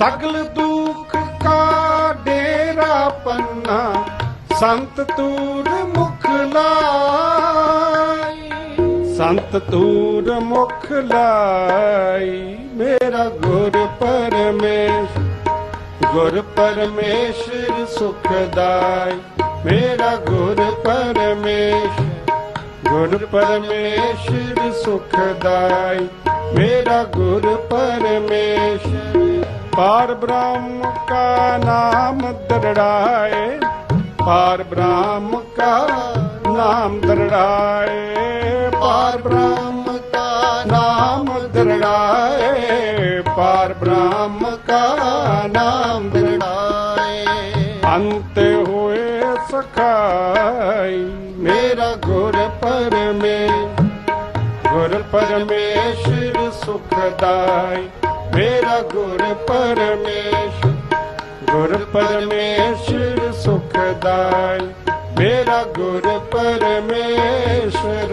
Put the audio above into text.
ਸਗਲ ਦੁਖ ਕਾ ਡੇਰਾ ਪੰਨਾ, ਸੰਤ ਤੂਰ ਮੁਖ ਲਾਈ। ਸੰਤ ਤੂਰ ਮੁਖ ਲਾਈ, ਮੇਰਾ ਗੁਰ ਪਰਮੇਸ਼। ਗੁਰ ਪਰਮੇਸ਼ਰ ਸੁਖਦਾਈ, ਮੇਰਾ ਗੁਰ ਪਰਮੇਸ਼। ਗੁਰ ਪਰਮੇਸ਼ਰ ਸੁਖਦਾਈ, ਮੇਰਾ ਗੁਰ ਪਰਮੇਸ਼ਰ ਪਾਰ ਬ੍ਰਹਮ ਕਾ ਨਾਮ ਦਰੜਾਏ ਪਾਰ ਬ੍ਰਹਮ ਕਾ ਨਾਮ ਦਰੜਾਏ ਪਾਰ ਬ੍ਰਹਮ ਕਾ ਨਾਮ ਦਰੜਾਏ ਪਾਰ ਬ੍ਰਹਮ ਕਾ ਨਾਮ ਦਰੜਾਏ ਅੰਤ ਹੋਏ ਸਖਾਈ ਮੇਰਾ ਗੁਰ ਪਰਮੇ ਗੁਰ ਪਰਮੇਸ਼ਰ ਸੁਖਦਾਈ ਮੇਰਾ ਗੁਰ ਪਰਮੇਸ਼ਰ ਗੁਰ ਪਰਮੇਸ਼ਰ ਸੁਖਦਾਈ ਮੇਰਾ ਗੁਰ ਪਰਮੇਸ਼ਰ।